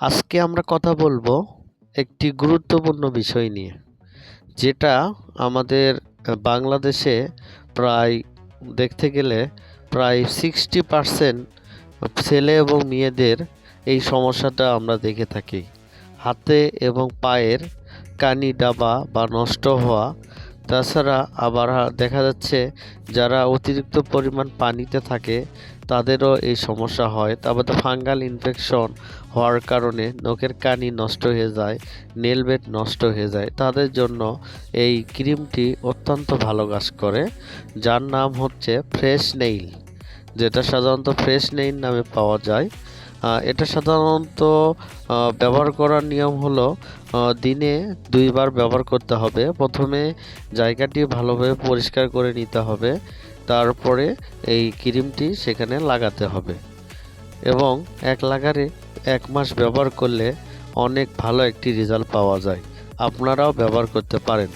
আজকে আমরা কথা বলব একটি গুরুত্বপূর্ণ বিষয় নিয়ে, যেটা আমাদের বাংলাদেশে প্রায়, দেখতে গেলে প্রায় সিক্সটি পার্সেন্ট ছেলে এবং মেয়েদের এই সমস্যাটা আমরা দেখে থাকি। হাতে এবং পায়ের কানি ডাবা বা নষ্ট হওয়া তাছাড়া আবার দেখা যাচ্ছে, যারা অতিরিক্ত পরিমাণ পানিতে থাকে, তাদেরও এই সমস্যা হয়। তারপরে ফাঙ্গাল ইনফেকশন হওয়ার কারণে নখের কানি নষ্ট হয়ে যায়, নেল বেড নষ্ট হয়ে যায়। তাদের জন্য এই ক্রিমটি অত্যন্ত ভালো কাজ করে, যার নাম হচ্ছে ফ্রেশ নেইল, যেটা সাধারণত ফ্রেশ নেইল নামে পাওয়া যায়। এটা সাধারণত ব্যবহার করার নিয়ম হলো দিনে দুইবার ব্যবহার করতে হবে। প্রথমে জায়গাটি ভালোভাবে পরিষ্কার করে নিতে হবে, তারপরে এই ক্রিমটি সেখানে লাগাতে হবে। এবং এক লাগারে এক মাস ব্যবহার করলে অনেক ভালো একটি রেজাল্ট পাওয়া যায়। আপনারাও ব্যবহার করতে পারেন।